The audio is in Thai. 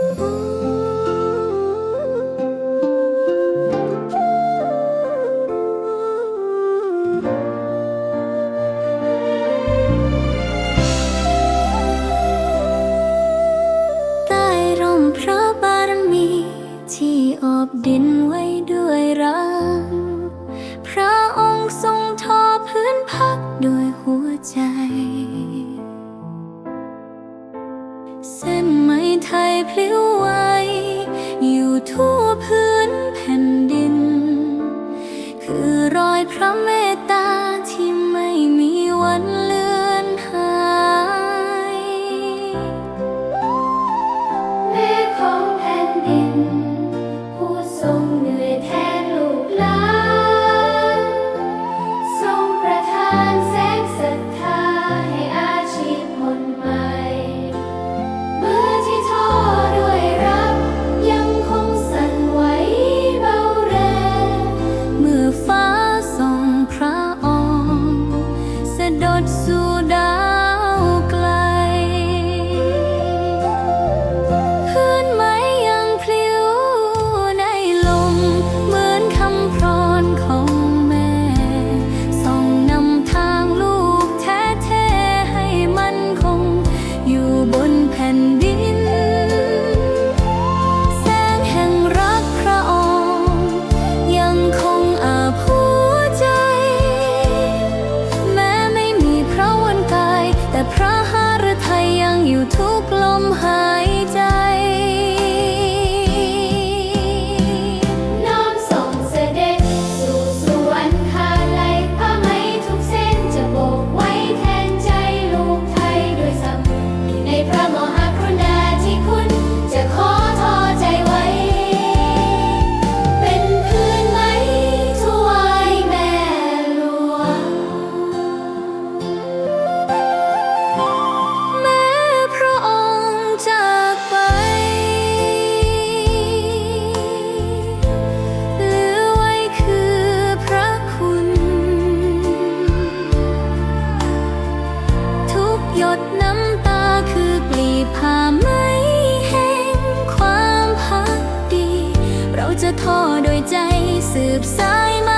ที่อบดินไว้ด้วยรัก พระองค์ทรงทอพื้นพักดยหัวใจ เส้นมา ไทยพลิ้วไหวอยู่ทั่วพื้นแผ่นดิน คือรอยพระเม don't sue. ดน้ำตาคือปลีผ้าไมแห่งความพักดี เราจะทอโดยใจสืบสายมา